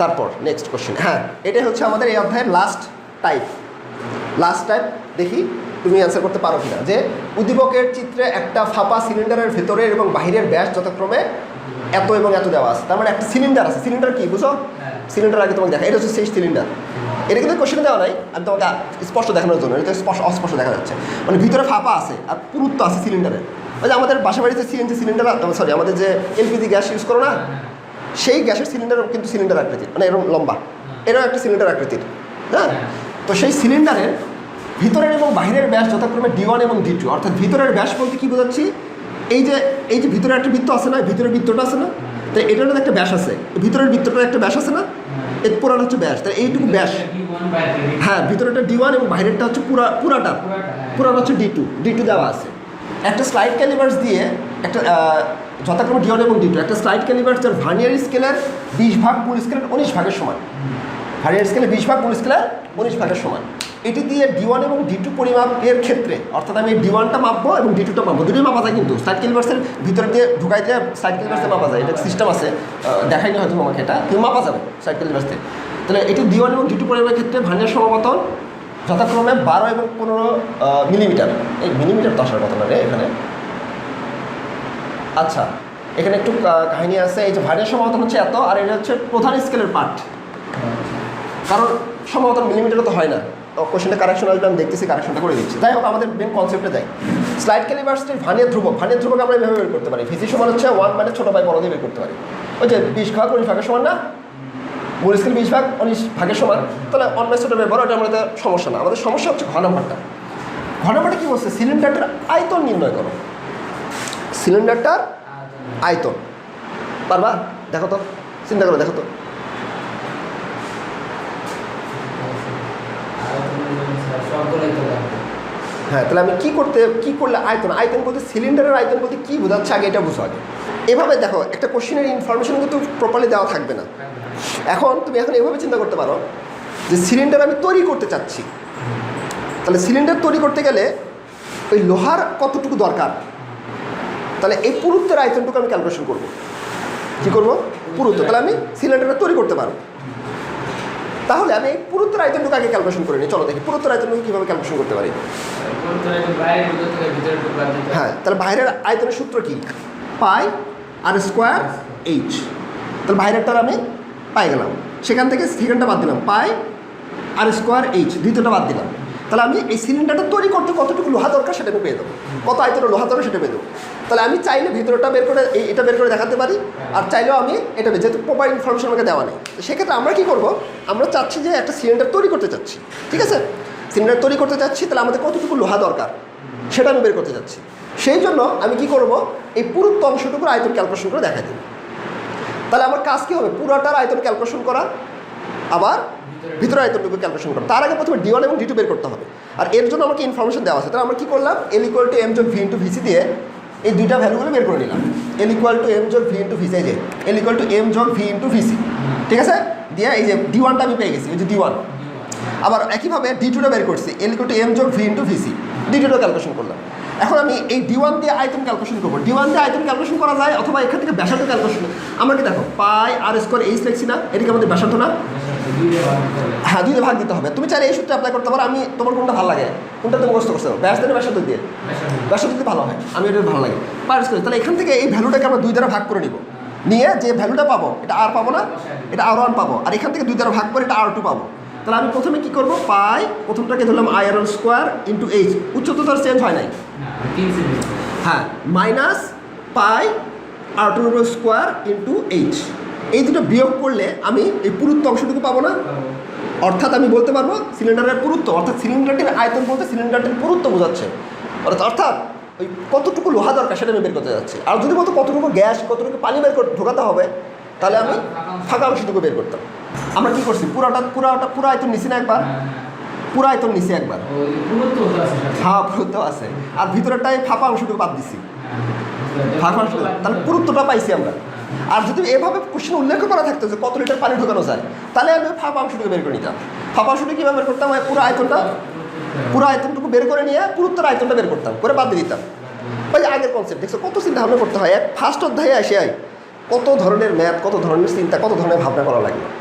তারপর next question হ্যাঁ এটাই হচ্ছে আমাদের এই অধ্যায়ের লাস্ট টাইপ লাস্ট টাইপ দেখি তুমি অ্যান্সার করতে পারো কিনা। যে উদ্দীপকের চিত্রে একটা ফাঁপা সিলিন্ডারের ভেতরের এবং বাহিরের ব্যাস যথাক্রমে এত এবং এত দেওয়া আছে। তার মানে একটা সিলিন্ডার আছে। সিলিন্ডার কি বুঝো? হ্যাঁ। সিলিন্ডার আগে তোমাকে দেখা। এটা হচ্ছে সেই সিলিন্ডার এটা কিন্তু কোশ্চেন দেওয়া নাই। আমি তোমাকে স্পষ্ট দেখানোর জন্য। এটা স্পষ্ট অস্পষ্ট দেখা যাচ্ছে। মানে ভিতরে ফাঁপা আছে আর পুরুত্ব আছে সিলিন্ডারের ওই যে আমাদের বাসা বাড়িতে সিএনজি সিলিন্ডার সরি আমাদের যে এলপিজি গ্যাস ইউজ করো না? সেই গ্যাসের সিলিন্ডার কিন্তু সিলিন্ডার আকৃতির মানে এরকম লম্বা। এরকম একটা সিলিন্ডার আকৃতির হ্যাঁ? তো সেই সিলিন্ডারের ভিতরের এবং বাইরের ব্যাস যথাক্রমে ডি ওয়ান এবং ডি টু অর্থাৎ ভিতরের ব্যাস বলতে কী বোঝাচ্ছি? এই যে এই যে ভিতরে একটা বৃত্ত আছে না ভিতরের বৃত্তটা আছে না? তো এটার মধ্যে একটা ব্যাস আছে। ভিতরের বৃত্তটার একটা ব্যাস আছে না? এর পুরাটা হচ্ছে ব্যাস। তাই এইটুকু ব্যাস। হ্যাঁ ভিতরেটা ডি ওয়ান এবং বাইরেরটা হচ্ছে পুরা পুরাটা। পুরাটা, হ্যাঁ। হচ্ছে ডি টু ডি টু দেওয়া আছে। একটা স্লাইড ক্যালিভার্স দিয়ে একটা যথাক্রমে ওয়ান এবং ডি টু একটা স্লাইড ক্যালিভার্স যার ভার্নিয়ার স্কেলের বিশ ভাগ মূল স্কেলের উনিশ ভাগের সমান। ভার্নিয়ার স্কেলে বিশ ভাগ মূল স্কেলের উনিশ ভাগের সমান। এটি দিয়ে ডি ওয়ান এবং ডি টু পরিমাপের ক্ষেত্রে, অর্থাৎ আমি ডি ওয়ানটা মাপবো এবং ডি টুটা মাপবো। দুটোই মাপা যায় কিন্তু। স্লাইড ক্যালিভার্সের ভিতরে দিয়ে ঢুকাই দিয়ে স্লাইড ক্যালিভার্সে মাপা যায়। এটা সিস্টেম আছে। দেখাইনি হয়তো আমাকে এটা। কিন্তু মাপা যাবে স্লাইড ক্যালিভার্স তাহলে এটি ডি ওয়ান এবং ডি টু পরিমাপের ক্ষেত্রে ভার্নিয়ার সমাপতন যথাক্রমে বারো এবং পনেরো মিলিমিটার এই মিলিমিটার তো আসার কথা না রে এখানে। আচ্ছা এখানে একটু কাহিনী আছে। এই যে ভার্নিয়ার সমাপতন হচ্ছে এত, আর এটা হচ্ছে প্রধান স্কেলের পার্ট কারণ সমাপতন মিলিমিটারও তো হয় না। কোশ্চেনটা কারেকশন আসবে, আমি দেখতেছি কারেকশনটা করে দিচ্ছি। যাই হোক, আমাদের মেন কনসেপ্টে যাই। স্লাইড ক্যালিভার্সটির ভানের ধ্রুবক ভানের ধ্রুবক আমরা এভাবে বের করতে পারি। ভিসি সমান হচ্ছে ওয়ান মানে ছোটো ভাই, বড় দিয়ে বের করতে পারি। ওই যে বিশ ভাগ, উনিশ ভাগের সমান না? মূল স্কেল বিশ ভাগ, উনিশ ভাগের সমান। তাহলে বাই ছোটো ভাই, বড়, এটা আমাদের সমস্যা না। আমাদের সমস্যা হচ্ছে ঘন নাম্বারটা ঘন নাম্বারটা কী বলছে? সিলিন্ডারটার আয়তন নির্ণয় করো। সিলিন্ডারটার আয়তন। পারবা? দেখো তো, চিন্তা করো, দেখো তো। হ্যাঁ তাহলে আমি কী করতে, কী করলে আয়তন? আয়তন বলতে, সিলিন্ডারের আয়তন বলতে কি বোঝাচ্ছে? আগে এটা বুঝো আগে। এভাবে দেখো, একটা কোশ্চেনের ইনফরমেশন কিন্তু প্রপারলি দেওয়া থাকবে না। এখন তুমি এখন এভাবে চিন্তা করতে পারো যে সিলিন্ডার আমি তৈরি করতে চাচ্ছি। তাহলে সিলিন্ডার তৈরি করতে গেলে ওই লোহার কতটুকু দরকার? তাহলে এই পুরুত্বের আয়তনটুকু আমি ক্যালকুলেশন করব। কী করব? পুরুত্ব। তাহলে আমি সিলিন্ডারটা তৈরি করতে পারব। তাহলে আমি পুরুত্বের আয়তনটুকু আগে ক্যালকুলেশন করে নিই। চলো দেখি, পুরুত্বের আয়তনটুকু কীভাবে ক্যালকুলেশন করতে পারি? হ্যাঁ তাহলে বাইরের আয়তনের সূত্র কি? পাই আর স্কোয়ার এইচ তাহলে বাইরেরটার আমি পাই গেলাম। সেখান থেকে সেখানটা বাদ দিলাম। পাই আর স্কোয়ার এইচ দ্বিতীয়টা বাদ দিলাম। তাহলে আমি এই সিলিন্ডারটা তৈরি করতে কতটুকু লোহা দরকার সেটা পেয়ে দেবো কত আয়তনের লোহা দরকার সেটা পেয়ে দেবো তাহলে আমি চাইলে ভিতরটা বের করে এটা বের করে দেখাতে পারি, আর চাইলেও আমি এটা যেহেতু প্রপার ইনফরমেশন আমাকে দেওয়া নেই। সেক্ষেত্রে আমরা কী করব? আমরা চাচ্ছি যে একটা সিলিন্ডার তৈরি করতে চাচ্ছি, ঠিক আছে? সিলিন্ডার তৈরি করতে চাচ্ছি, তাহলে আমাদের কতটুকু লোহা দরকার সেটা আমি বের করতে চাচ্ছি। সেই জন্য আমি কি করব? এই পুরুত্ব অংশটুকুর আয়তন ক্যালকুলেশন করে দেখা দিই তাহলে আমার কাজ কী হবে? পুরাটার আয়তন ক্যালকুলেশন করা, আবার ভিতরে আয়তনটুকু ক্যালকুলেশন করা তার আগে প্রথমে ডি ওয়ান এবং ডি টু বের করতে হবে। আর এর জন্য আমাকে ইনফরমেশন দেওয়া আছে। তাহলে আমরা কী করলাম? এল ইকুয়াল টু এম যোগ ভি ইন্টু ভিসি দিয়ে এই দুইটা ভ্যালুগুলো বের করে নিলাম। এল ইকুয়াল টু এম যোগ ভি ইন্টু ভিসি এই যে এল ইকুয়াল টু এম যোগ ভি ইন্টু ভিসি ঠিক আছে? দিয়ে এই যে ডি ওয়ানটা আমি পেয়ে গেছি এই যে ডি ওয়ান আবার একইভাবে ডি টুটা বের করছি। এল ইকুয়াল টু এম যোগ ভি ইন্টু ভিসি ডি টুটা ক্যালকুলেশন করলাম। এখন আমি এই ডিওয়ান দিয়ে আয়তন ক্যালকুলেশন করব। ডিওয়ান দিয়ে আয়তন ক্যালকুলেশন করা যায় অথবা এখান থেকে ব্যাসার্ধ ক্যালকুলেশন আমরা কি দেখো, পাই আর স্কোয়ার এইচ লিখছি না, এদিকে আমাদের ব্যাসার্ধ না? হ্যাঁ দুইটা ভাগ দিতে হবে। তুমি চাইলে এই সূত্রে অ্যাপ্লাই করতে পারো। আমি তোমার কোনটা ভালো লাগে? কোনটা তুমি মুখস্থ করছ? ব্যাস দিয়ে ব্যাসার্ধ দিয়ে? ব্যাসার্ধ দিতে ভালো হয়। আমি এটা ভালো লাগে। পার স্কোয়ার তাহলে এখান থেকে এই ভ্যালুটাকে আমরা দুই দ্বারা ভাগ করে নিব। নিয়ে যে ভ্যালুটা পাবো, এটা আর পাবো না? এটা আর ওয়ান পাবো। আর এখান থেকে দুই দ্বারা ভাগ করে এটা আর টু পাবো। তাহলে আমি প্রথমে কি করব? পাই প্রথমটাকে ধরলাম I R square into H উচ্চতা তো চেঞ্জ হয় নাই হ্যাঁ minus pi R two square into H এই দুটো বিয়োগ করলে আমি এই পুরুত্ব অংশটুকু পাবো না। অর্থাৎ আমি বলতে পারব সিলিন্ডারের পুরুত্ব অর্থাৎ সিলিন্ডারটির আয়তন বলতে সিলিন্ডারটির পুরুত্ব বোঝাচ্ছে। অর্থাৎ অর্থাৎ ওই কতটুকু লোহা দরকার সেটা আমি বের করতে যাচ্ছি। আর যদি বলতো কতটুকু গ্যাস কতটুকু পানি বের করতে ঢোকাতে হবে তাহলে আমি ফাঁকা অংশটুকু বের করতাম। আমরা কি করছি? পুরাটা পুরাটা পুরা আয়তন নিছি না একবার? পুরা আয়তন নিছি একবার। হ্যাঁ পুরুত্ব আছে। আর ভিতরেরটাই ফাঁপা অংশটুকু বাদ দিছি। ফাঁকা অংশ তাহলে পুরুত্বটা পাইছি আমরা। আর যদি এভাবে কোশ্চেন উল্লেখ করা থাকতো যে কত লিটার পানি ঢোকানো যায় তাহলে আমি ফাঁপা অংশটুকু বের করে নিতাম। ফাঁপা অংশটুকু কীভাবে বের করতাম? পুরো আয়তনটা পুরো আয়তনটুকু বের করে নিয়ে পুরুত্বের আয়তনটা বের করতাম করে বাদ দিয়ে দিতাম। ওই আগের কনসেপ্ট দেখছ? কত চিন্তা ভাবনা করতে হয়। এক ফার্স্ট অধ্যায়ে আসে কত ধরনের ম্যাথ কত ধরনের চিন্তা কত ধরনের ভাবনা করা লাগে